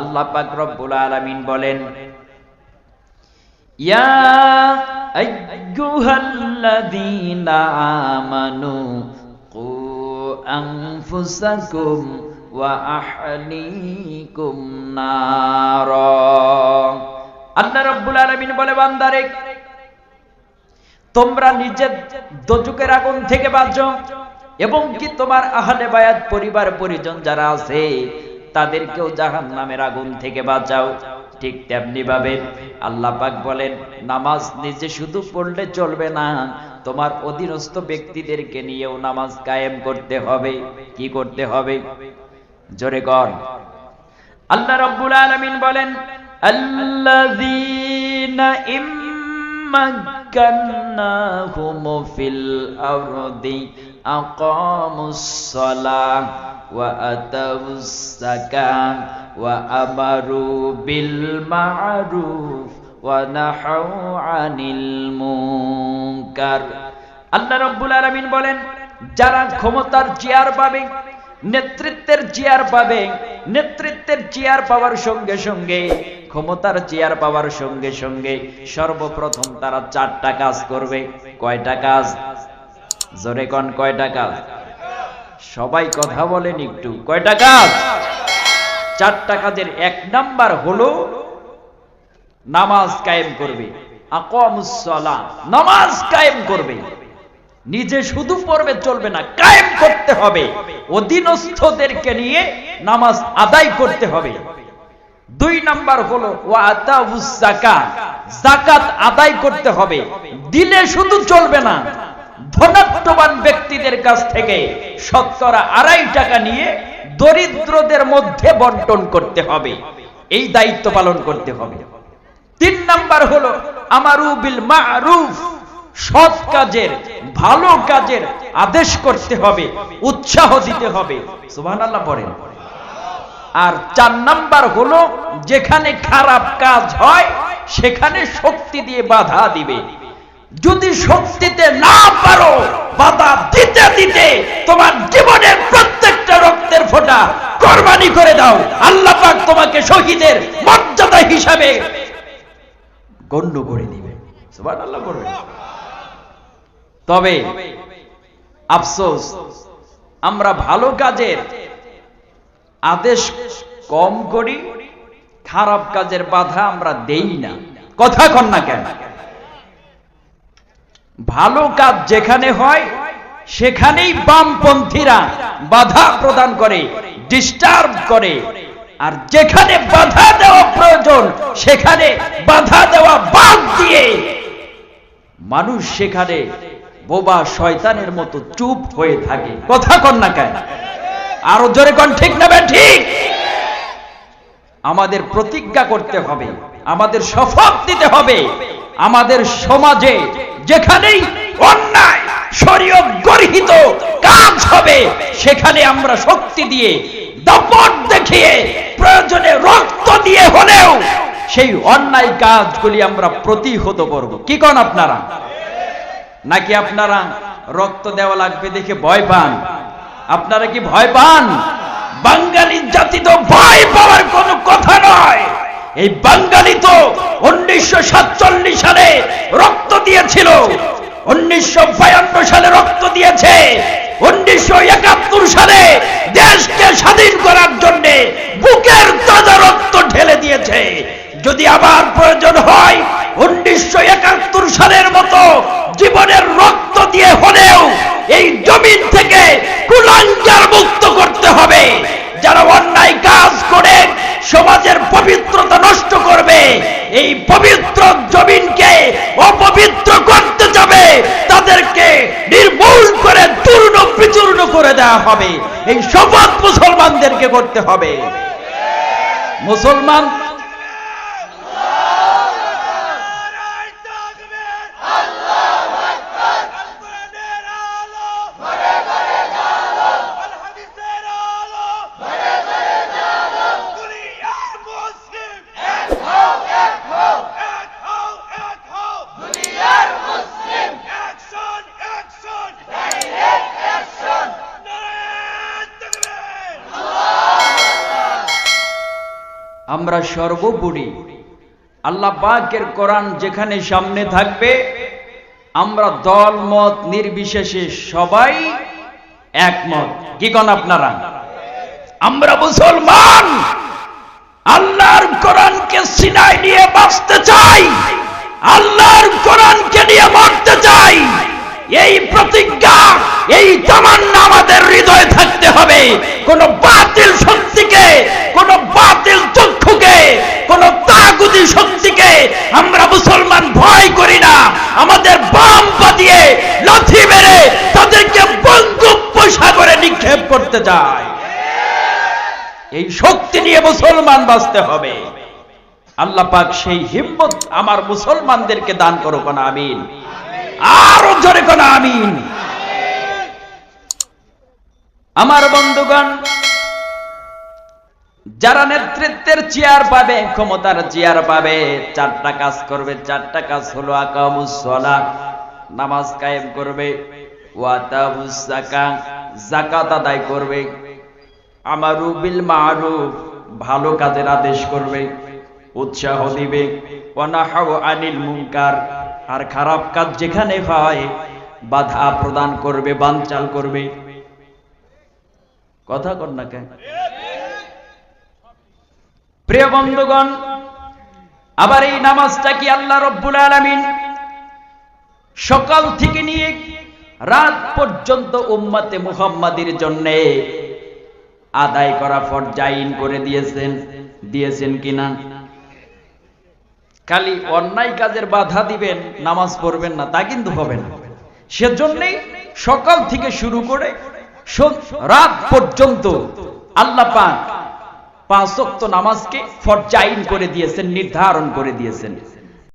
আল্লাহ পাক রব্বুল আলামিন বলেন, ইয়া আইয়ুহাল্লাযীনা আমানু কু আনফুসাকুম ওয়া আহলিকুম নার। আল্লাহ রাব্বুল আলামিন বলে, বান্দারে, তোমরা নিজের দোজকের আগুন থেকে বাঁচো এবং কি তোমার আহলে বায়াত পরিবার পরিজন যারা আছে তাদেরকেও জাহান নামের আগুন থেকে বাঁচাও। ঠিক তেমনি ভাবে আল্লাহ পাক বলেন, নামাজ নিজে শুধু পড়লে চলবে না, তোমার অধীনস্থ ব্যক্তিদেরকে নিয়েও নামাজ কায়েম করতে হবে। কি করতে হবে? জোরে কর। আল্লাহ রাব্বুল আলামিন বলেন, আল্লাযীনা ইম্মাক্কান্নাহুম ফিল আরদি আকামুস সালাহ। আমারু বিল মা'রুফ ওয়া নাহাউ আনিল মুনকার আল্লাহ রাব্বুল আলামিন বলেন, যারা ক্ষমতার চেয়ার পাবে, নেতৃত্বের চেয়ার পাবে, নেতৃত্বের চেয়ার পাওয়ার সঙ্গে সঙ্গে, ক্ষমতার চেয়ার পাওয়ার সঙ্গে সঙ্গে সর্বপ্রথম তারা চারটা কাজ করবে। কয়টা কাজ? জোরে কন, কয়টা কাজ? সবাই কথা বলেন একটু। কয়টা কাজ? চারটা কাজের এক নাম্বার হলো নামাজ কায়েম করবে। নামাজ কায়েম করবে। নিজে শুধু পড়বে, চলবে না, কায়েম করতে হবে। অধীনস্থদেরকে নিয়ে নামাজ আদায় করতে হবে। দুই নাম্বার হলো জাকাত আদায় করতে হবে। দিলে শুধু চলবে না। ধনাত্মবান ব্যক্তিদের কাছ থেকে শতকরা আড়াই টাকা নিয়ে দরিদ্রদের মধ্যে বন্টন করতে হবে। এই দায়িত্ব পালন করতে হবে। তিন নাম্বার হলো আমারু বিল মারুফ। সৎ কাজের, ভালো কাজের আদেশ করতে হবে, উৎসাহ দিতে হবে। সুবহানাল্লাহ আর চার নাম্বার হলো যেখানে খারাপ কাজ হয়, সেখানে শক্তি দিয়ে বাধা দিবে। যদি শক্তিতে না পারো, বাধা দিতে দিতে তোমার জীবনের প্রত্যেকটা রক্তের ফোঁটা কোরবানি করে দাও। আল্লাহ পাক তোমাকে শহীদের মর্যাদা হিসাবে গণ্য করে দিবে। সুবহানাল্লাহ পড়বে তবে আফসোস, আমরা ভালো কাজের আদেশ কম করি, খারাপ কাজের বাধা আমরা দেই না। কথা কন না কেন? ভালো কাজ যেখানে হয়, সেখানেই বামপন্থীরা বাধা প্রদান করে ডিস্টার্ব করে। আর যেখানে বাধা দেওয়া প্রয়োজন, সেখানে বাধা দেওয়া বাদ দিয়ে মানুষ সেখানে বোবা শয়তানের মতো চুপ হয়ে থাকে। কথা কন না কেন? আরও জোরে কন, ঠিক না ঠিক। আমাদের প্রতিজ্ঞা করতে হবে, আমাদের শপথ দিতে হবে, আমাদের সমাজে যেখানেই অন্যায় শরীয় গর্হিত কাজ হবে, সেখানে আমরা শক্তি দিয়ে দপট দেখিয়ে প্রয়োজনে রক্ত দিয়ে হলেও সেই অন্যায় কাজগুলি আমরা প্রতিহত করব। কি কন আপনারা? নাকি আপনারা রক্ত দেওয়া লাগবে দেখে ভয় পান? আপনারা কি ভয় পান? বাঙালি জাতি তো ভয় পাওয়ার কোনো কথা নয়। এই বাঙালি তো উনিশশো সালে রক্ত দিয়েছিল। উনিশশো সালে রক্ত দিয়েছে। উনিশশো সালে দেশকে স্বাধীন করার জন্য বুকের তাজা রক্ত ঢেলে দিয়েছে। যদি আবার প্রয়োজন হয়, উনিশশো একাত্তর সালের মতো জীবনের রক্ত দিয়ে হলেও এই জমিন থেকে কুলাঙ্গার মুক্ত করতে হবে যারা অন্যায় কাজ করে সমাজের পবিত্রতা নষ্ট করবে এই পবিত্র জমিনকে অপবিত্র করতে যাবে তাদেরকে নির্মূল করে চূর্ণ বিচূর্ণ করে দেওয়া হবে। এই শপথ মুসলমানদেরকে করতে হবে। মুসলমান আমরা সর্বোপরি আল্লাহ পাকের কোরআন যেখানে সামনে থাকবে, আমরা দল, মত, নির্বিশেষে সবাই একমত। কি কন আপনারা? আমরা মুসলমান, আল্লাহর কোরআনকে সিনাই নিয়ে বাঁচতে চাই, আল্লাহর কোরআনকে নিয়ে মরতে চাই। এই প্রতিজ্ঞা, এই তামান্না আমাদের হৃদয়ে থাকতে হবে। কোন বাতিল শক্তিকে, কোন চক্ষুকে কোন তাগুদি শক্তিকে আমরা মুসলমান ভয় করি না। আমাদের বাম পা দিয়ে লাথি মেরে তাদেরকে বঙ্গোপসাগরে নিক্ষেপ করতে চাই এই শক্তি নিয়ে মুসলমান বাঁচতে হবে। আল্লাহ পাক সেই হিম্মত আমার মুসলমানদেরকে দান করো কোন আমিন। আরও জোরে কোন আমিন। আমার বন্ধুগণ যারা নেতৃত্বের চেয়ার পাবে, ক্ষমতার চেয়ার পাবে, চারটা কাজ করবে, চারটা কাজ হলো আকামুস সালাত, নামাজ কায়েম করবে যাকাত আদায় করবে, আমারু বিল ভালো কাজের আদেশ করবে, উৎসাহ দিবে আনিল মুনকার, আর খারাপ কাজ যেখানে হয়, বাধা প্রদান করবে, বানচাল করবে। কথা কর না কেন? প্রিয় বন্ধুগণ, আবার এই নামাজটা কি আল্লাহ রব্বুল আলামিন সকাল থেকে নিয়ে রাত পর্যন্ত উম্মতে মুহাম্মাদের জন্যে আদায় করা ফরজাইন করে দিয়েছেন দিয়েছেন কিনা? খালি অন্যায় কাজের বাধা দিবেন, নামাজ পড়বেন না, তা কিন্তু হবে না। সেজন্যই সকাল থেকে শুরু করে রাত পর্যন্ত আল্লাহ পাক পাঁচ ওয়াক্ত নামাজকে ফরজাইন করে দিয়েছেন নির্ধারণ করে দিয়েছেন।